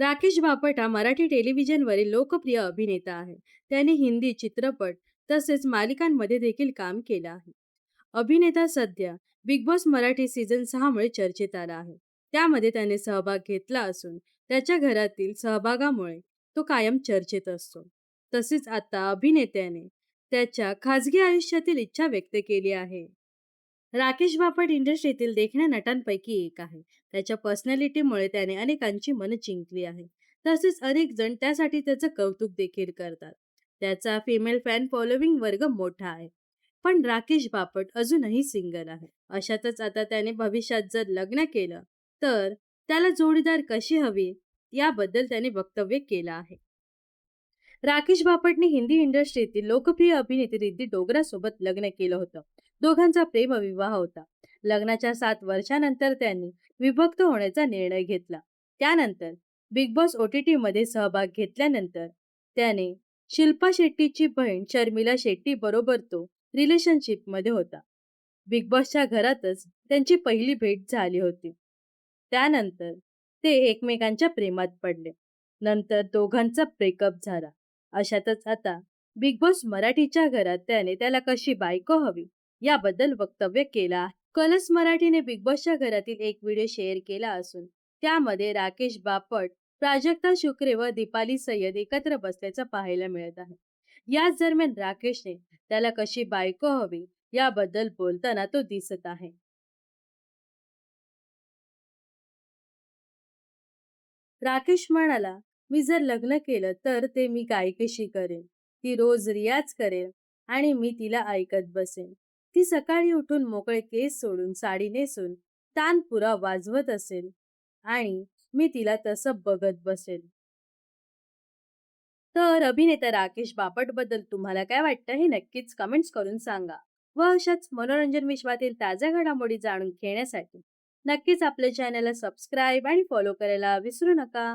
राकेश बापट हा मराठी टेलिव्हिजनवरील लोकप्रिय अभिनेता आहे. त्याने हिंदी चित्रपट तसेच मालिकांमध्ये देखील काम केलं आहे. अभिनेता सध्या बिग बॉस मराठी सीझन सहामुळे चर्चेत आला आहे. त्यामध्ये त्याने सहभाग घेतला असून त्याच्या घरातील सहभागामुळे तो कायम चर्चेत असतो. तसेच आता अभिनेत्याने त्याच्या खाजगी आयुष्यातील इच्छा व्यक्त केली आहे. राकेश बापट इंडस्ट्रीतील देखण्या नटांपैकी एक आहे. त्याच्या पर्सनॅलिटीमुळे त्याने अनेकांची मन जिंकली आहे तसेच अनेक जण त्यासाठी त्याचं कौतुक देखील करतात. त्याचा फिमेल फॅन फॉलोविंग वर्ग मोठा आहे. पण राकेश बापट अजूनही सिंगल आहे. अशातच आता त्याने भविष्यात जर लग्न केलं तर त्याला जोडीदार कशी हवी याबद्दल त्याने वक्तव्य केलं आहे. राकेश बापटने हिंदी इंडस्ट्रीतील लोकप्रिय अभिनेत्री रिद्धी डोगरासोबत लग्न केलं होतं. दोघांचा प्रेमविवाह होता. लग्नाच्या सात वर्षानंतर त्यांनी विभक्त होण्याचा निर्णय घेतला. त्यानंतर बिग बॉस ओ टी टीमध्ये सहभाग घेतल्यानंतर त्याने शिल्पा शेट्टीची बहीण शर्मिला शेट्टी बरोबर तो रिलेशनशिपमध्ये होता. बिग बॉसच्या घरातच त्यांची पहिली भेट झाली होती. त्यानंतर ते एकमेकांच्या प्रेमात पडले. नंतर दोघांचा ब्रेकअप झाला. अशातच आता बिग बॉस मराठीच्या घरात त्याने त्याला कशी बायको हवी? याबद्दल वक्तव्य केलं आहे. कलस मराठीने बिग बॉसच्या घरातील एक व्हिडिओ शेअर केला असून त्यामध्ये राकेश बापट प्राजक्ता शुक्रे व दीपाली सय्यद एकत्र बसल्याचं पाहायला मिळत आहे. याच दरम्यान राकेशने त्याला कशी बायको हवी याबद्दल बोलताना तो दिसत आहे. राकेश म्हणाला मी जर लग्न केलं तर ते मी गायकीशी करेन. ती रोज रियाज करेल आणि मी तिला ऐकत बसेन. ती सकाळी उठून मोकळे केस सोडून साडी नेसून तानपुरा वाजवत असेल आणि मी तिला तसं बघत बसेल. तर अभिनेता राकेश बापटबद्दल तुम्हाला काय वाटतं हे नक्कीच कमेंट्स करून सांगा व अशाच मनोरंजन विश्वातील ताज्या घडामोडी जाणून घेण्यासाठी नक्कीच आपल्या चॅनलला सबस्क्राईब आणि फॉलो करायला विसरू नका.